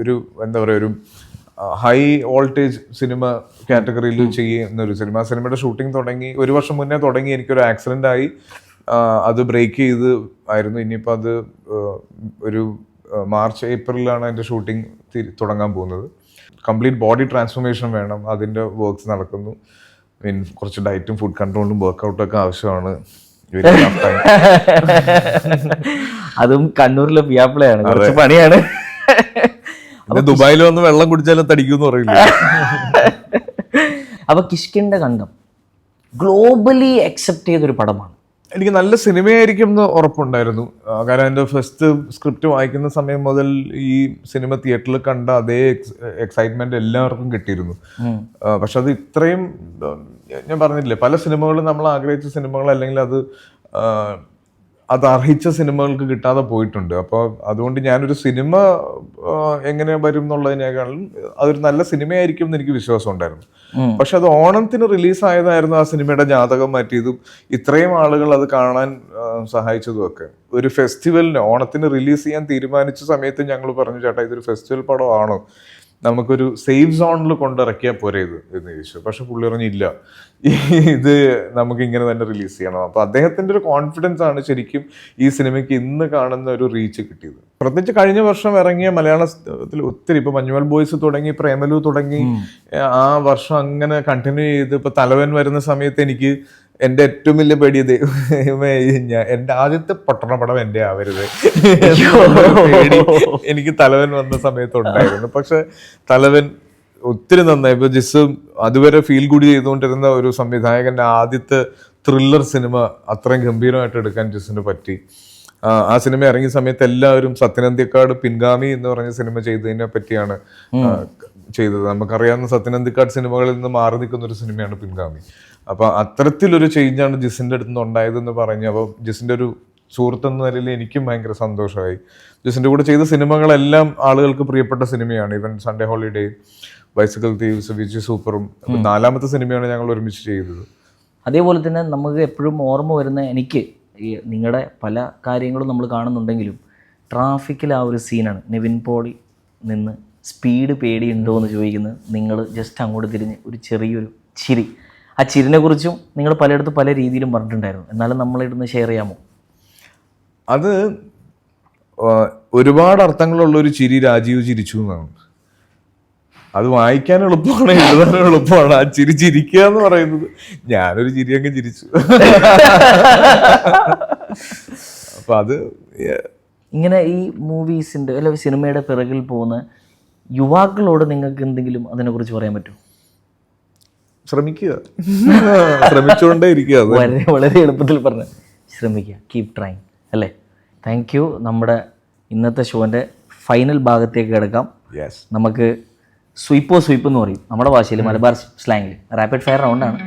ഒരു എന്താ പറയുക ഒരു ഹൈ വോൾട്ടേജ് സിനിമ കാറ്റഗറിയിൽ ചെയ്യുന്ന ഒരു സിനിമ സിനിമയുടെ ഷൂട്ടിംഗ് തുടങ്ങി ഒരു വർഷം മുന്നേ തുടങ്ങി എനിക്കൊരു ആക്സിഡന്റ് ആയി. അത് ബ്രേക്ക് ചെയ്ത് ആയിരുന്നു. ഇനിയിപ്പോൾ അത് ഒരു മാർച്ച് ഏപ്രിലാണ് അതിന്റെ ഷൂട്ടിംഗ് തുടങ്ങാൻ പോകുന്നത്. കംപ്ലീറ്റ് ബോഡി ട്രാൻസ്ഫോർമേഷൻ വേണം. അതിന്റെ വർക്ക്സ് നടക്കുന്നു. മീൻ കുറച്ച് ഡയറ്റും ഫുഡ് കൺട്രോളും വർക്കൗട്ടും ഒക്കെ ആവശ്യമാണ്. അതും കണ്ണൂരിലെ പിയാപ്പിളയാണ്. കുറച്ച് പണിയാണ്. ദുബായിൽ വന്ന് വെള്ളം കുടിച്ചാലും തടിക്കും പറയില്ല? അപ്പൊ കിഷ്കിന്റെ കണ്ടം ഗ്ലോബലി അക്സെപ്റ്റ് ചെയ്തൊരു പടമാണ്. എനിക്ക് നല്ല സിനിമയായിരിക്കും എന്ന് ഉറപ്പുണ്ടായിരുന്നു. കാരണം എന്റെ ഫസ്റ്റ് സ്ക്രിപ്റ്റ് വായിക്കുന്ന സമയം മുതൽ ഈ സിനിമ തിയേറ്ററിൽ കണ്ട അതേ എക്സൈറ്റ്മെന്റ് എല്ലാവർക്കും കിട്ടിയിരുന്നു. പക്ഷെ അത് ഇത്രയും ഞാൻ പറഞ്ഞില്ലേ പല സിനിമകളും നമ്മൾ ആഗ്രഹിച്ച സിനിമകൾ അല്ലെങ്കിൽ അത് അത് അർഹിച്ച സിനിമകൾക്ക് കിട്ടാതെ പോയിട്ടുണ്ട്. അപ്പോൾ അതുകൊണ്ട് ഞാനൊരു സിനിമ എങ്ങനെ വരും എന്നുള്ളതിനേക്കാളും അതൊരു നല്ല സിനിമയായിരിക്കും എന്ന് എനിക്ക് വിശ്വാസം ഉണ്ടായിരുന്നു. പക്ഷെ അത് ഓണത്തിന് റിലീസായതായിരുന്നു ആ സിനിമയുടെ ജാതകം മാറ്റിയതും ഇത്രയും ആളുകൾ അത് കാണാൻ സഹായിച്ചതും ഒക്കെ. ഒരു ഫെസ്റ്റിവലിന് ഓണത്തിന് റിലീസ് ചെയ്യാൻ തീരുമാനിച്ച സമയത്ത് ഞങ്ങൾ പറഞ്ഞു ചേട്ടാ ഇതൊരു ഫെസ്റ്റിവൽ പടമാണോ? നമുക്കൊരു സേഫ് സോണിൽ കൊണ്ടിറക്കിയാൽ പോരെ ഇത് എന്ന് ചോദിച്ചു. പക്ഷെ പുള്ളി പറഞ്ഞില്ല ഇത് നമുക്ക് ഇങ്ങനെ തന്നെ റിലീസ് ചെയ്യണം. അപ്പോൾ അദ്ദേഹത്തിന്റെ ഒരു കോൺഫിഡൻസ് ആണ് ശരിക്കും ഈ സിനിമയ്ക്ക് ഇന്ന് കാണുന്ന ഒരു റീച്ച് കിട്ടിയത്. പ്രത്യേകിച്ച് കഴിഞ്ഞ വർഷം ഇറങ്ങിയ മലയാളത്തിൽ ഒത്തിരി ഇപ്പൊ മഞ്ഞുമൽ ബോയ്സ് തുടങ്ങി പ്രേമലു തുടങ്ങി ആ വർഷം അങ്ങനെ കണ്ടിന്യൂ ചെയ്ത് ഇപ്പൊ തലവൻ വരുന്ന സമയത്ത് എനിക്ക് എന്റെ ഏറ്റവും വലിയ പേടി ദൈവമേ, എന്റെ ആദ്യത്തെ പൊട്ടണ പടം എന്റെ ആവരുത് എനിക്ക് തലവൻ വന്ന സമയത്ത് ഉണ്ടായിരുന്നു. പക്ഷെ തലവൻ ഒത്തിരി നന്നായി. ഇപ്പൊ ജിസ് അതുവരെ ഫീൽ കൂടി ചെയ്തുകൊണ്ടിരുന്ന ഒരു സംവിധായകന്റെ ആദ്യത്തെ ത്രില്ലർ സിനിമ അത്രയും ഗംഭീരമായിട്ട് എടുക്കാൻ ജിസിന് പറ്റി. ആ, സിനിമ ഇറങ്ങിയ സമയത്ത് എല്ലാവരും സത്യനന്ദിക്കാട് പിൻഗാമി എന്ന് പറഞ്ഞ സിനിമ ചെയ്തതിനെ പറ്റിയാണ് ചെയ്തത്. നമുക്കറിയാവുന്ന സത്യനന്ദിക്കാട് സിനിമകളിൽ നിന്ന് മാറി നിൽക്കുന്ന ഒരു സിനിമയാണ് പിൻഗാമി. അപ്പൊ അത്തരത്തിലൊരു ചേഞ്ചാണ് ജിസിന്റെ അടുത്ത് നിന്ന് ഉണ്ടായതെന്ന് പറഞ്ഞു. അപ്പോൾ ജിസിന്റെ ഒരു സുഹൃത്ത് എന്ന നിലയിൽ എനിക്കും ഭയങ്കര സന്തോഷമായി. ജിസിന്റെ കൂടെ ചെയ്ത സിനിമകളെല്ലാം ആളുകൾക്ക് പ്രിയപ്പെട്ട സിനിമയാണ്. ഇവൻ സൺഡേ ഹോളിഡേ ബൈസിക്കൽ തീവ്സ് വിജി സൂപ്പറും നാലാമത്തെ സിനിമയാണ് ഞങ്ങൾ ഒരുമിച്ച് ചെയ്തത്. അതേപോലെ തന്നെ നമുക്ക് എപ്പോഴും ഓർമ്മ വരുന്ന എനിക്ക് ഈ നിങ്ങളുടെ പല കാര്യങ്ങളും നമ്മൾ കാണുന്നുണ്ടെങ്കിലും ട്രാഫിക്കിൽ ആ ഒരു സീനാണ്. നിവിൻ പോളി നിന്ന് സ്പീഡ് പേടിയുണ്ടോ എന്ന് ചോദിക്കുന്നത്. നിങ്ങൾ ജസ്റ്റ് അങ്ങോട്ട് തിരിഞ്ഞ് ഒരു ചെറിയൊരു ചിരി. ആ ചിരിനെ കുറിച്ചും നിങ്ങൾ പലയിടത്തും പല രീതിയിലും പറഞ്ഞിട്ടുണ്ടായിരുന്നു. എന്നാലും നമ്മളിടുന്ന് ഷെയർ ചെയ്യാമോ? അത് ഒരുപാട് അർത്ഥങ്ങളുള്ള ഒരു ചിരി രാജീവ് ചിരിച്ചു എന്നാണ്. അത് വായിക്കാൻ എളുപ്പമാണ് എഴുതാൻ എളുപ്പമാണ്. ആ ചിരി ചിരിക്കുക എന്ന് പറയുന്നത് ഞാനൊരു ചിരി അങ്ങ് ചിരിച്ചു. അപ്പൊ അത് ഇങ്ങനെ ഈ മൂവീസിന്റെ അല്ല സിനിമയുടെ പിറകിൽ പോകുന്ന യുവാക്കളോട് നിങ്ങൾക്ക് എന്തെങ്കിലും അതിനെക്കുറിച്ച് പറയാൻ പറ്റുമോ? ശ്രമിക്കുക. ശ്രമിച്ചുകൊണ്ടേ ഇരിക്കുക വളരെ വളരെ എളുപ്പത്തിൽ പറഞ്ഞു ശ്രമിക്കുക. കീപ് ട്രൈങ് അല്ലേ? താങ്ക് യു നമ്മുടെ ഇന്നത്തെ ഷോന്റെ ഫൈനൽ ഭാഗത്തേക്ക് കിടക്കാം. യെസ് നമുക്ക് സ്വീപ്പോ സ്വീപ്പ് എന്ന് പറയും. നമ്മുടെ ഭാഷയിൽ മലബാർ സ്ലാങ്ങിൽ റാപ്പിഡ് ഫയർ റൗണ്ടാണ്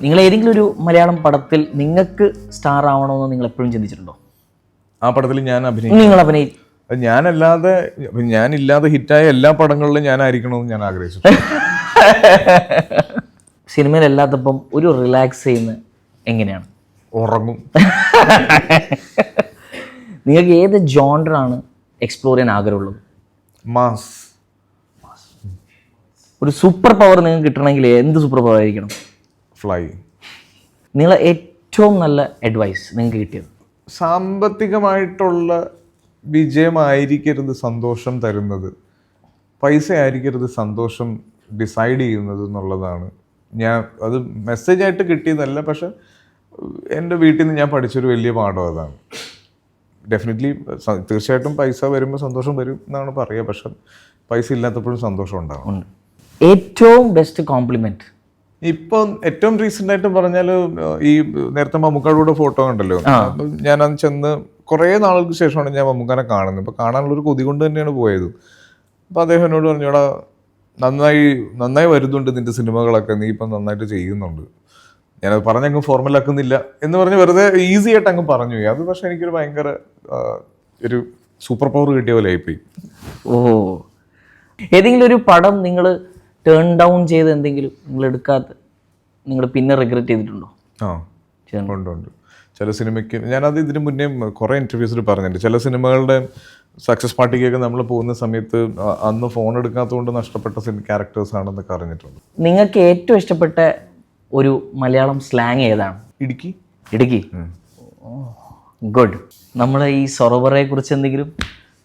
നിങ്ങൾ ഏതെങ്കിലും ഒരു മലയാളം പടത്തിൽ നിങ്ങൾക്ക് സ്റ്റാർ ആവണമെന്ന് നിങ്ങൾ എപ്പോഴും ചിന്തിച്ചിട്ടുണ്ടോ? ആ പടത്തിൽ ഞാൻ അഭിനയിക്കും. നിങ്ങൾ അഭിനയി അത് ഞാനല്ലാതെ ഞാനില്ലാതെ ഹിറ്റായ എല്ലാ പടങ്ങളിലും ഞാനായിരിക്കണമെന്ന് ഞാൻ ആഗ്രഹിച്ചു സിനിമയിലല്ലാത്തപ്പം ഒരു റിലാക്സ് ചെയ്യുന്ന എങ്ങനെയാണ്? ഉറങ്ങും. നിങ്ങൾക്ക് ഏത് ജോണ്ടറാണ് എക്സ്പ്ലോർ ചെയ്യാൻ ആഗ്രഹമുള്ളത്? മാസ്. ഒരു സൂപ്പർ പവർ നിങ്ങൾക്ക് കിട്ടണമെങ്കിൽ എന്ത് സൂപ്പർ പവർ ആയിരിക്കണം? ഫ്ലൈ നിങ്ങളെ ഏറ്റവും നല്ല അഡ്വൈസ് നിങ്ങൾക്ക് കിട്ടിയത്? സാമ്പത്തികമായിട്ടുള്ള വിജയമായിരിക്കരുത് സന്തോഷം തരുന്നത്. പൈസ ആയിരിക്കരുത് സന്തോഷം ഡിസൈഡ് ചെയ്യുന്നത് എന്നുള്ളതാണ്. ഞാൻ അത് മെസ്സേജായിട്ട് കിട്ടിയതല്ല പക്ഷെ എന്റെ വീട്ടിൽ നിന്ന് ഞാൻ പഠിച്ചൊരു വലിയ പാഠം അതാണ്. ഡെഫിനറ്റ്ലി തീർച്ചയായിട്ടും പൈസ വരുമ്പോൾ സന്തോഷം വരും എന്നാണ് പറയുക പക്ഷെ പൈസ ഇല്ലാത്തപ്പോഴും സന്തോഷം ഉണ്ടാവും. ഉണ്ട്. ഏറ്റവും ബെസ്റ്റ് കോംപ്ലിമെന്റ് ഇപ്പം ഏറ്റവും റീസെന്റായിട്ട് പറഞ്ഞാൽ ഈ നേരത്തെ മമ്മൂക്കാടുകൂടെ ഫോട്ടോ ഉണ്ടല്ലോ ഞാൻ അന്ന് ചെന്ന് കുറേ നാളുകൾക്ക് ശേഷമാണ് ഞാൻ മമ്മൂക്കാനെ കാണുന്നത്. അപ്പോൾ കാണാനുള്ള ഒരു കൊതി കൊണ്ട് തന്നെയാണ് പോയത്. അപ്പോൾ അദ്ദേഹം എന്നോട് പറഞ്ഞു പറഞ്ഞോടാ നന്നായി നന്നായി വരുന്നുണ്ട് നിന്റെ സിനിമകളൊക്കെ. നീ ഇപ്പം നന്നായിട്ട് ചെയ്യുന്നുണ്ട്. ഞാനത് പറഞ്ഞങ്ങ് ഫോർമലാക്കുന്നില്ല. എന്ന് പറഞ്ഞ് വെറുതെ ഈസി ആയിട്ട് അങ്ങ് പറഞ്ഞു അത് പക്ഷേ എനിക്കൊരു ഭയങ്കര ഒരു സൂപ്പർ പവർ കിട്ടിയ പോലെ ആയിപ്പോയി. ഓ. ഏതെങ്കിലും ഒരു പടം നിങ്ങൾ ടേൺ ഡൗൺ ചെയ്ത് എന്തെങ്കിലും നിങ്ങൾ എടുക്കാത്ത നിങ്ങൾ പിന്നെ റിഗ്രറ്റ് ചെയ്തിട്ടുണ്ടോ? ആ? ഉണ്ട് ഉണ്ട്. ചില സിനിമയ്ക്ക് ഞാനത് ഇതിനു മുന്നേ കുറേ ഇന്റർവ്യൂസിൽ പറഞ്ഞിട്ടുണ്ട്. ചില സിനിമകളുടെ സക്സസ് പാർട്ടിക്കൊക്കെ നമ്മൾ പോകുന്ന സമയത്ത് അന്ന് ഫോൺ എടുക്കാത്തതുകൊണ്ട് നഷ്ടപ്പെട്ട ക്യാരക്ടേഴ്സ് ആണെന്നൊക്കെ അറിഞ്ഞിട്ടുണ്ട്. നിങ്ങൾക്ക് ഏറ്റവും ഇഷ്ടപ്പെട്ട ഒരു മലയാളം സ്ലാങ് ഏതാണ്? ഇടുക്കി. ഇടുക്കി. ഗുഡ് നമ്മളെ ഈ സൊറവറെ കുറിച്ച് എന്തെങ്കിലും?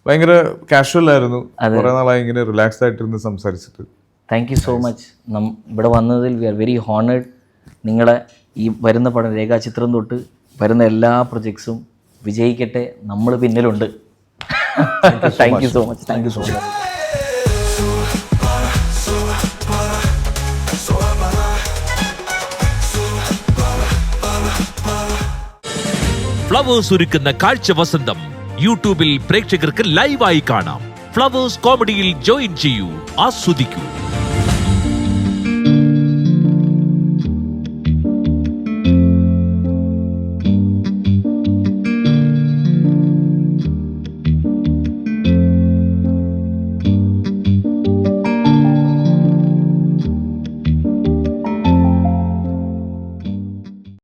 ഭയങ്കര കാഷ്വൽ ആയിരുന്നു. കുറെ നാളായി ഇങ്ങനെ റിലാക്സ് ആയിട്ടിരുന്ന് സംസാരിച്ചിട്ട്. താങ്ക് യു സോ മച്ച് നം ഇവിടെ വന്നതിൽ വി ആർ വെരി ഹോണേഡ് നിങ്ങളെ ഈ വരുന്ന പടം രേഖാചിത്രം തൊട്ട് വരുന്ന എല്ലാ പ്രൊജക്ട്സും വിജയിക്കട്ടെ നമ്മൾ പിന്നിലുണ്ട്. Thank you so much thank you so much Flowers ഒരുക്കുന്ന കാഴ്ച വസന്തം യൂട്യൂബിൽ പ്രേക്ഷകർക്ക് ലൈവായി കാണാം. ഫ്ലവേഴ്സ് കോമഡിയിൽ ജോയിൻ ചെയ്യൂ ആസ്വദിക്കൂ.